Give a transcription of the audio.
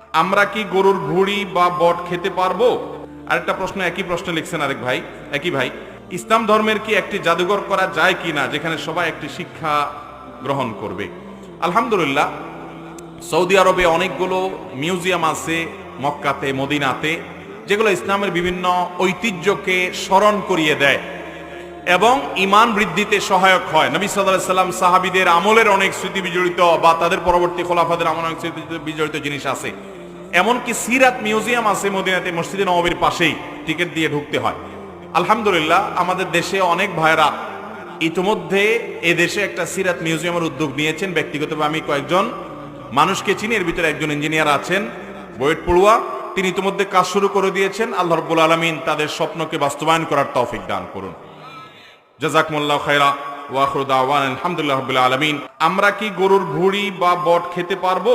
আমরা কি গরুর ভুড়ি বা বট খেতে পারব? আরেকটা প্রশ্ন, একই প্রশ্ন লিখছেন আরেক ভাই, একই ভাই। ইসলাম ধর্মের কি একটি জাদুঘর করা যায় কি না যেখানে সবাই একটি শিক্ষা গ্রহণ করবে? আলহামদুলিল্লাহ, সৌদি আরবে অনেকগুলো মিউজিয়াম আছে, মক্কাতে, মদিনাতে, যেগুলো ইসলামের বিভিন্ন ঐতিহ্যকে স্মরণ করিয়ে দেয়। এবং ইমান বৃদ্ধিতে সহায়ক হয়। নবী সাল্লাহ সাল্লাম সাহাবিদের আমলের অনেক স্মৃতি বিজড়িত বা তাদের পরবর্তী খোলাফাদের আমলের অনেক স্মৃতি বিজড়িত জিনিস আছে। এমনকি সিরাত মিউজিয়াম আছে মদিনাতে, মসজিদে নবীর পাশেই টিকিট দিয়ে ঢুকতে হয়। আলহামদুলিল্লাহ, আমাদের দেশে অনেক ভাইরা ইতিমধ্যে এ দেশে একটা সিরাত মিউজিয়ামের উদ্যোগ নিয়েছেন। ব্যক্তিগতভাবে আমি কয়েকজন মানুষকে চিনি, এর ভিতরে একজন ইঞ্জিনিয়ার আছেন বয়েট পড়ুয়া। তিনি ইতিমধ্যে কাজ শুরু করে দিয়েছেন। আল্লাহ রব্বুল আলমিন তাদের স্বপ্নকে বাস্তবায়ন করার তৌফিক দান করুন। জাজাকমুল্লাহ খায়রা ওয়াখরুদ আওয়ান আলহামদুলিল্লাহ আলমিন। আমরা কি গরুর ভুড়ি বা বট খেতে পারব?